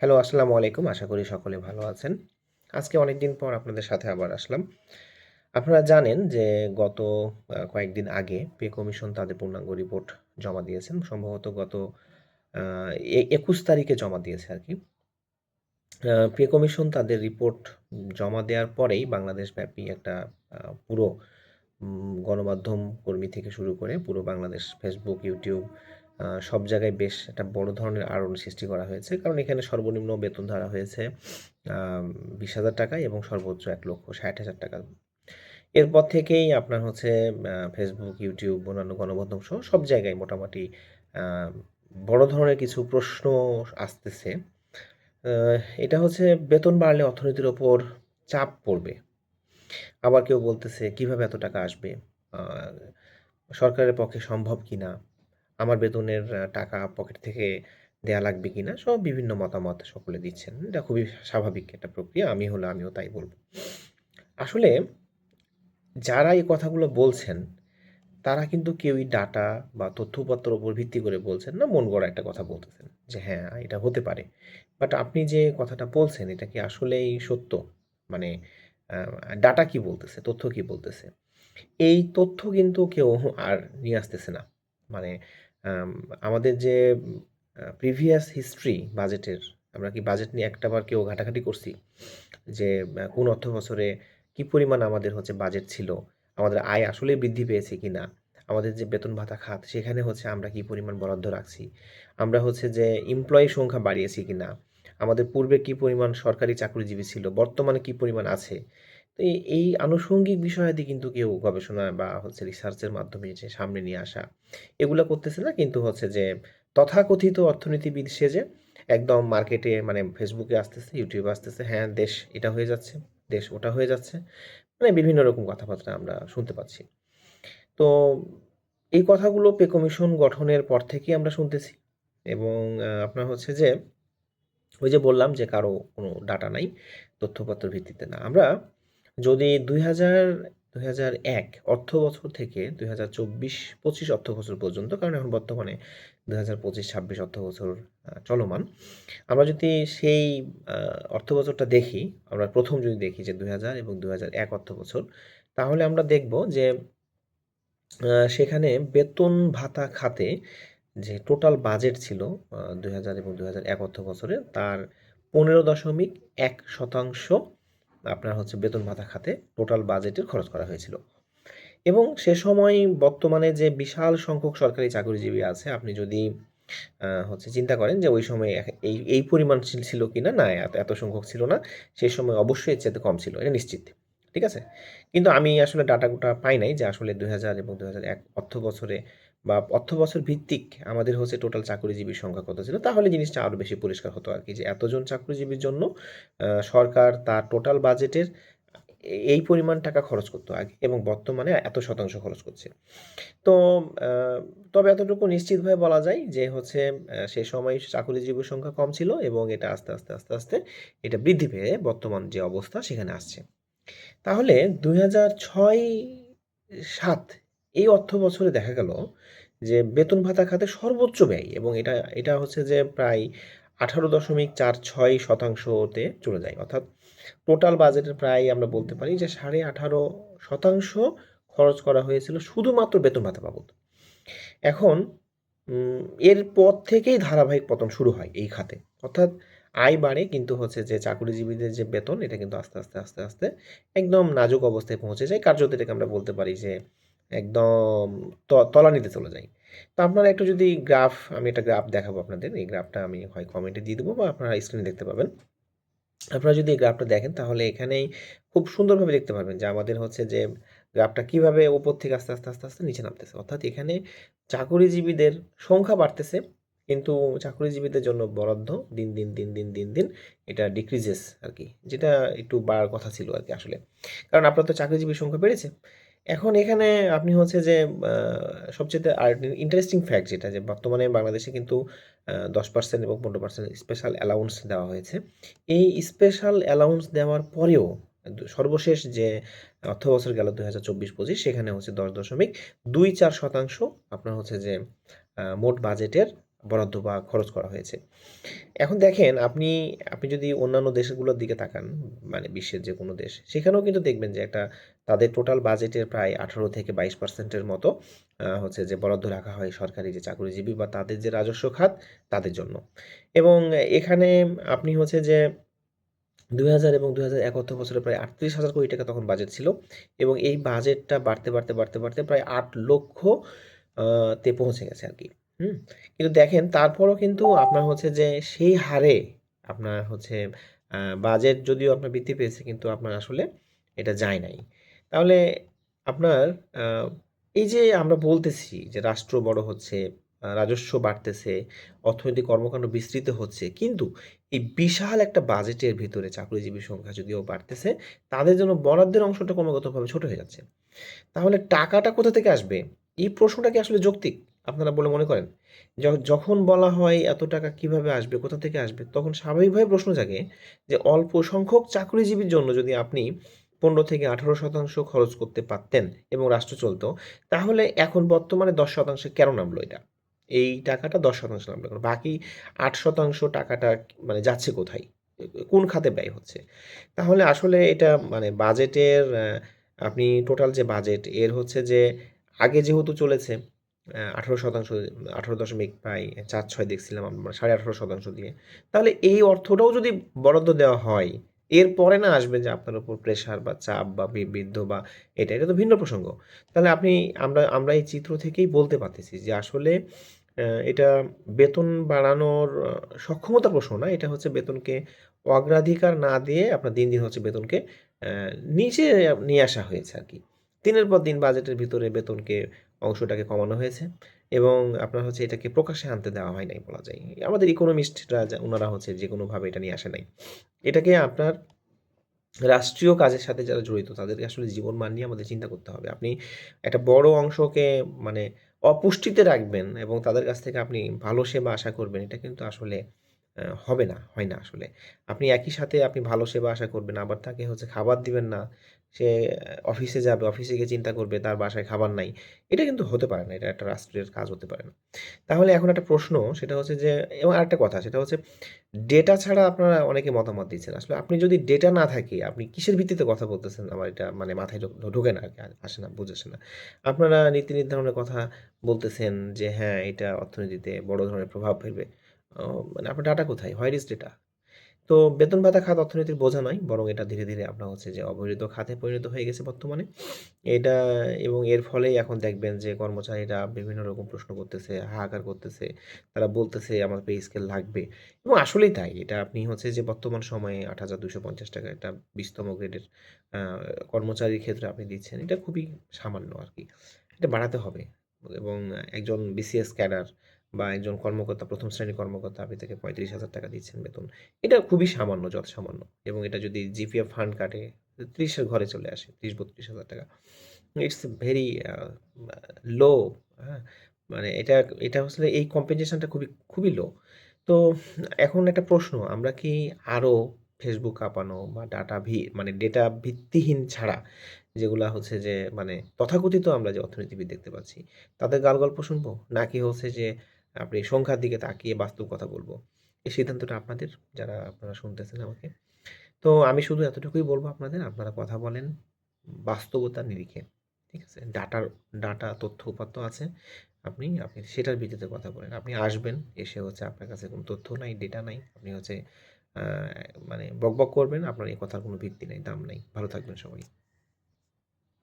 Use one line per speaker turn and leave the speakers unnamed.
Hello আসসালামু আলাইকুম। আশা করি সকলে ভালো আছেন। আজকে অনেক দিন পর আপনাদের সাথে আবার আসলাম। আপনারা জানেন যে গত কয়েকদিন আগে পে কমিশন তাদের পূর্ণাঙ্গ রিপোর্ট জমা দিয়েছেন। সম্ভবত গত একুশ তারিখে জমা দিয়েছে আর কি। পে কমিশন তাদের রিপোর্ট জমা দেওয়ার পরেই বাংলাদেশ ব্যাপী একটা পুরো গণমাধ্যম কর্মী থেকে শুরু করে পুরো বাংলাদেশ ফেসবুক ইউটিউব সব জায়গায় বেশ একটা বড় ধরনের আলোড়ন সৃষ্টি করা হয়েছে। কারণ এখানে সর্বনিম্ন বেতন ধরা হয়েছে বিশ হাজার টাকা এবং সর্বোচ্চ এক লক্ষ ষাট হাজার টাকা। এরপর থেকেই আপনার হচ্ছে ফেসবুক ইউটিউব অন্যান্য গণমাধ্যম সহ সব জায়গায় মোটামুটি বড় ধরনের কিছু প্রশ্ন আসতেছে। এটা হচ্ছে বেতন বাড়লে অর্থনীতির ওপর চাপ পড়বে। আবার কেউ বলতেছে, কীভাবে এত টাকা আসবে? সরকারের পক্ষে সম্ভব কিনা? আমার বেতনের টাকা পকেট থেকে দেয়া লাগবে কি না সব বিভিন্ন মতামত সকলে দিচ্ছেন। এটা খুবই স্বাভাবিক একটা প্রক্রিয়া, আমি হলে আমিও তাই বলব। আসলে যারা এই কথাগুলো বলছেন, তারা কিন্তু কেউই ডাটা বা তথ্যপত্রের উপর ভিত্তি করে বলছেন না, মন গড়া একটা কথা বলতেছেন যে হ্যাঁ এটা হতে পারে। বাট আপনি যে কথাটা বলছেন, এটা কি আসলেই সত্য? মানে ডাটা কি বলতেছে? তথ্য কি বলতেছে? এই তথ্য কিন্তু কেউ আর নিয়ে আসতেছে না। মানে আমাদের যে প্রিভিয়াস হিস্ট্রি বাজেটের আমরা কি বাজেট নিয়ে একটাবার কেউ ঘাটাঘাটি করছি? যে কোন অর্থ বছরে কি পরিমাণ আমাদের হচ্ছে বাজেট ছিল? আমাদের আয় আসলে বৃদ্ধি পেয়েছে কি না আমাদের যে বেতন ভাতা খাত, সেখানে হচ্ছে আমরা কি পরিমাণ বরাদ্দ রাখছি? আমরা হচ্ছে যে এমপ্লয়ি সংখ্যা বাড়িয়েছি কি না আমাদের পূর্বে কি পরিমাণ সরকারি চাকরিজীবী ছিল? বর্তমানে কি পরিমাণ আছে? তো এই আনুষঙ্গিক বিষয়াদি কিন্তু কেউ গবেষণা বা হচ্ছে রিসার্চের মাধ্যমে যে সামনে নিয়ে আসা, এগুলো করতেছে না। কিন্তু হচ্ছে যে তথাকথিত অর্থনীতিবিদ সেজে একদম মার্কেটে মানে ফেসবুকে আসতেছে ইউটিউবে আসতেছে হ্যাঁ দেশ এটা হয়ে যাচ্ছে, দেশ ওটা হয়ে যাচ্ছে। মানে বিভিন্ন রকম কথাবার্তা আমরা শুনতে পাচ্ছি। তো এই কথাগুলো পে কমিশন গঠনের পর থেকেই আমরা শুনতেছি। এবং আপনার হচ্ছে যে ওই যে বললাম যে কারও কোনো ডাটা নাই তথ্যপত্র ভিত্তিতে না। আমরা যদি দুই হাজার দুই হাজার এক অর্থ বছর থেকে দুই হাজার চব্বিশ, পঁচিশ অর্থ বছর পর্যন্ত, কারণ এখন বর্তমানে দুই হাজার পঁচিশ, ছাব্বিশ অর্থ বছর চলমান, আমরা যদি সেই অর্থ বছরটা দেখি, আমরা প্রথম যদি দেখি যে দুই হাজার এবং দুই হাজার এক অর্থ বছর, তাহলে আমরা দেখব যে সেখানে বেতন ভাতা খাতে যে টোটাল বাজেট ছিল দুই হাজার এবং দুই হাজার এক অর্থ বছরে, তার পনেরো দশমিক এক শতাংশ আপনার হচ্ছে বেতন ভাতা খাতে টোটাল বাজেটের খরচ করা হয়েছিল। এবং সে সময় বর্তমানে যে বিশাল সংখ্যক সরকারি চাকরিজীবী আছে, আপনি যদি হচ্ছে চিন্তা করেন যে ওই সময় এই এই পরিমাণ ছিল কি না না, এত এত সংখ্যক ছিল না সেই সময় অবশ্যই এর চেয়ে কম ছিল, এটা নিশ্চিত, ঠিক আছে? কিন্তু আমি আসলে ডাটাগুটা পাই নাই যে আসলে দুই হাজার এবং দুই হাজার এক অর্থ বছরে বা অর্থ বছর ভিত্তিক আমাদের হচ্ছে টোটাল চাকরিজীবীর সংখ্যা কত ছিল, তাহলে জিনিসটা আরও বেশি পরিষ্কার হতো আর কি। যে এতজন চাকরিজীবীর জন্য সরকার তার টোটাল বাজেটের এই পরিমাণ টাকা খরচ করতো আগে এবং বর্তমানে এত শতাংশ খরচ করছে। তো তবে এতটুকু নিশ্চিতভাবে বলা যায় যে হচ্ছে সে সময় চাকরিজীবীর সংখ্যা কম ছিল এবং এটা আস্তে আস্তে আস্তে আস্তে এটা বৃদ্ধি পেয়ে বর্তমান যে অবস্থা সেখানে আসছে। তাহলে দুই হাজার ছয় সাত এই অর্থ বছরে দেখা গেল যে বেতন ভাতা খাতে সর্বোচ্চ ব্যয় এবং এটা এটা হচ্ছে যে প্রায় আঠারো দশমিক চার ছয় শতাংশতে চলে যায়। অর্থাৎ টোটাল বাজেটের প্রায় আমরা বলতে পারি যে সাড়ে আঠারো শতাংশ খরচ করা হয়েছিল শুধুমাত্র বেতন ভাতা বাবদ। এখন এর পর থেকেই ধারাবাহিক পতন শুরু হয় এই খাতে। অর্থাৎ আয় বাড়ে কিন্তু হচ্ছে যে চাকরিজীবীদের যে বেতন, এটা কিন্তু আস্তে আস্তে আস্তে আস্তে একদম নাজুক অবস্থায় পৌঁছে যায়। কার্যত এটাকে আমরা বলতে পারি যে একদম তলানিতে চলে যায় তো আপনারা একটু যদি গ্রাফ, আমি একটা গ্রাফ দেখাবো আপনাদের। এই গ্রাফটা আমি হয় কমেন্টে দিয়ে দেবো বা আপনারা স্ক্রিনে দেখতে পাবেন। আপনারা যদি এই গ্রাফটা দেখেন, তাহলে এখানেই খুব সুন্দরভাবে দেখতে পারবেন যে আমাদের হচ্ছে যে গ্রাফটা কীভাবে উপর থেকে আস্তে আস্তে আস্তে আস্তে নিচে নামতেছে। অর্থাৎ এখানে চাকরিজীবীদের সংখ্যা বাড়তেছে, কিন্তু চাকরিজীবীদের জন্য বরাদ্দ দিন দিন দিন দিন দিন দিন এটা ডিক্রিজেস আর কি যেটা একটু বাড়ার কথা ছিল আর কি আসলে। কারণ আপনার তো চাকরিজীবীর সংখ্যা বেড়েছে। এখন এখানে আপনি হচ্ছে যে সবচেয়ে আর ইন্টারেস্টিং ফ্যাক্ট যেটা, যে বর্তমানে বাংলাদেশে কিন্তু দশ পার্সেন্ট এবং পনেরো পার্সেন্ট স্পেশাল অ্যালাউন্স দেওয়া হয়েছে। এই স্পেশাল অ্যালাউন্স দেওয়ার পরেও সর্বশেষ যে অর্থ বছর গেল দুই হাজার চব্বিশ পঁচিশ, সেখানে হচ্ছে দশ দশমিক দুই চার শতাংশ আপনার হচ্ছে যে মোট বাজেটের বরাদ্দ বা খরচ করা হয়েছে। এখন দেখেন আপনি আপনি যদি অন্যান্য দেশগুলোর দিকে তাকান, মানে বিশ্বের যে কোনো দেশ, সেখানেও কিন্তু দেখবেন যে একটা তাদের টোটাল বাজেটের প্রায় 18 থেকে বাইশ পার্সেন্টের মতো হচ্ছে যে বরাদ্দ রাখা হয় সরকারি যে চাকরিজীবী বা তাদের যে রাজস্ব খাত তাদের জন্য। এবং এখানে আপনি হচ্ছে যে ২০০০ এবং ২০০১ অর্থ বছরে প্রায় ৩৮,০০০ কোটি টাকা তখন বাজেট ছিল এবং এই বাজেটটা বাড়তে, বাড়তে, বাড়তে, বাড়তে প্রায় আট লক্ষ তে পৌঁছে গেছে আরকি। হুম? কিন্তু দেখেন তারপরও কিন্তু আপনার হচ্ছে যে সেই হারে আপনার হচ্ছে বাজেট যদিও আপনার বৃদ্ধি পেয়েছে কিন্তু আপনার আসলে এটা যায় নাই। তাহলে আপনার এই যে আমরা বলতেছি যে রাষ্ট্র বড় হচ্ছে, রাজস্ব বাড়তেছে, অর্থনৈতিক কর্মকাণ্ড বিস্তৃত হচ্ছে। কিন্তু এই বিশাল একটা বাজেটের ভিতরে চাকরিজীবীর সংখ্যা যদিও বাড়তেছে, তাদের জন্য বরাদ্দের অংশটা ক্রমাগতভাবে ছোট হয়ে যাচ্ছে। তাহলে টাকাটা কোথা থেকে আসবে? এই প্রশ্নটা কি আসলে যৌক্তিক? আপনারা বলে মনে করেন? যখন বলা হয় এত টাকা কীভাবে আসবে, কোথা থেকে আসবে? তখন স্বাভাবিকভাবে প্রশ্ন জাগে যে অল্প সংখ্যক চাকরিজীবীর জন্য যদি আপনি ১৫ থেকে ১৮% খরচ করতে পারতেন এবং রাষ্ট্র চলত, তাহলে এখন বর্তমানে ১০% এ কেন নামলো এটা? এই টাকাটা ১০% নামলো কেন? বাকি আট শতাংশ টাকাটা মানে যাচ্ছে কোথায়? কোন খাতে ব্যয় হচ্ছে? তাহলে আসলে এটা মানে বাজেটের আপনি টোটাল যে বাজেট এর হচ্ছে যে আগে যেহেতু চলেছে আ 18% 18 দশমিক প্রায় ৪-৬ দেখছিলাম আমরা 18.5% দিয়ে। তাহলে এই অর্থটাও যদি বরাদ্দ দেওয়া হয়, এরপরে না আসবে যে আপনার উপর প্রেশার বা চাপ বা বৃদ্ধ বা এটা, এটা তো ভিন্ন প্রসঙ্গ। তাহলে আপনি আমরা আমরা এই চিত্র থেকেই বলতে পারতেছি যে আসলে এটা বেতন বাড়ানোর সক্ষমতার প্রশ্ন না। এটা হচ্ছে বেতনকে অগ্রাধিকার না দিয়ে আপনার দিন, দিন হচ্ছে বেতনকে নিচে নিয়ে আসা হয়েছে আর কি দিনের পর দিন বাজেটের ভিতরে বেতনকে অংশটাকে কমানো হয়েছে এবং আপনার হচ্ছে এটাকে প্রকাশ্যে আনতে দেওয়া হয় নাই বলা যায়। আমাদের ইকোনমিস্টরা ওনারা হচ্ছে যেকোনোভাবে এটা নিয়ে আসে নাই। এটাকে আপনার রাষ্ট্রীয় কাজের সাথে যারা জড়িত তাদেরকে আসলে জীবনমান নিয়ে আমাদের চিন্তা করতে হবে। আপনি একটা বড় অংশকে মানে অপুষ্টিতে রাখবেন এবং তাদের কাছ থেকে আপনি ভালো সেবা আশা করবেন, এটা কিন্তু আসলে হবে না, হয় না আসলে। আপনি একই সাথে আপনি ভালো সেবা আশা করবেন, আবার তাকে হচ্ছে খাবার দিবেন না। সে অফিসে যাবে, অফিসে গিয়ে চিন্তা করবে তার বাসায় খাবার নাই। এটা কিন্তু হতে পারে না। এটা একটা রাষ্ট্রের কাজ হতে পারে না। তাহলে এখন একটা প্রশ্ন সেটা হচ্ছে যে এবং আরেকটা কথা সেটা হচ্ছে ডেটা ছাড়া আপনারা অনেকে মতামত দিচ্ছেন। আসলে আপনি যদি ডেটা না থাকে আপনি কিসের ভিত্তিতে কথা বলতেছেন? আমার এটা মানে মাথায় ঢোকে না আরকি, আসে না, বুঝে আসে না। আপনারা নীতি নির্ধারণের কথা বলতেছেন যে হ্যাঁ, এটা অর্থনীতিতে বড় ধরনের প্রভাব ফেলবে। মানে আপনার ডাটা কোথায়? Where is data? তো বেতন ভাতা খাত অর্থনীতির বোঝা নয়। বরং এটা ধীরে, ধীরে আপনার হচ্ছে যে অবহেলিত খাতে পরিণত হয়ে গেছে বর্তমানে। এটা এবং এর ফলেই এখন দেখবেন যে কর্মচারীরা বিভিন্ন রকম প্রশ্ন করতেছে, হাহাকার করতেছে। তারা বলতেছে আমার পে স্কেল লাগবে এবং আসলেই তাই। এটা আপনি হচ্ছে যে বর্তমান সময়ে ৳৮,২৫০ একটা ২০ তম গ্রেডের কর্মচারীর ক্ষেত্রে আপনি দিচ্ছেন। এটা খুবই সামান্য আর কি এটা বাড়াতে হবে এবং একজন বিসিএস ক্যাডার বা একজন কর্মকর্তা প্রথম শ্রেণির কর্মকর্তা আপনি তাকে ৳৩৫,০০০ দিচ্ছেন বেতন। এটা খুবই সামান্য, যত সামান্য এবং এটা যদি জিপিএফ ফান্ড কাটে ৩০ এর ঘরে চলে আসে। ৩০-৩২,০০০ ইটস ভেরি লো হ্যাঁ? মানে এটা এটা আসলে এই কম্পেনসেশনটা খুবই, খুবই লো। তো এখন একটা প্রশ্ন আমরা কি আরও ফেসবুক কাঁপানো বা ডাটা ভি মানে ডেটা ভিত্তিহীন ছাড়া যেগুলা হচ্ছে যে মানে তথাকথিত আমরা যে অর্থনীতিবিদ দেখতে পাচ্ছি, তাদের গালগল্প শুনব? নাকি হচ্ছে যে আপনি সংখ্যার দিকে তাকিয়ে বাস্তব কথা বলব? এই সিদ্ধান্তটা আপনাদের, যারা আপনারা শুনতেছেন আমাকে। তো আমি শুধু এতটুকুই বলব আপনাদের, আপনারা কথা বলেন বাস্তবতার নিরিখে। ঠিক আছে? ডাটার ডাটা তথ্য উপাত্ত আছে। আপনি আপনি সেটার ভিত্তিতে কথা বলেন। আপনি আসবেন, এসে হচ্ছে আপনার কাছে কোনো তথ্য নাই, ডেটা নাই। আপনি হচ্ছে মানে বকবক করবেন। আপনার এই কথার কোনো ভিত্তি নেই দাম নেই ভালো থাকবেন সবাই।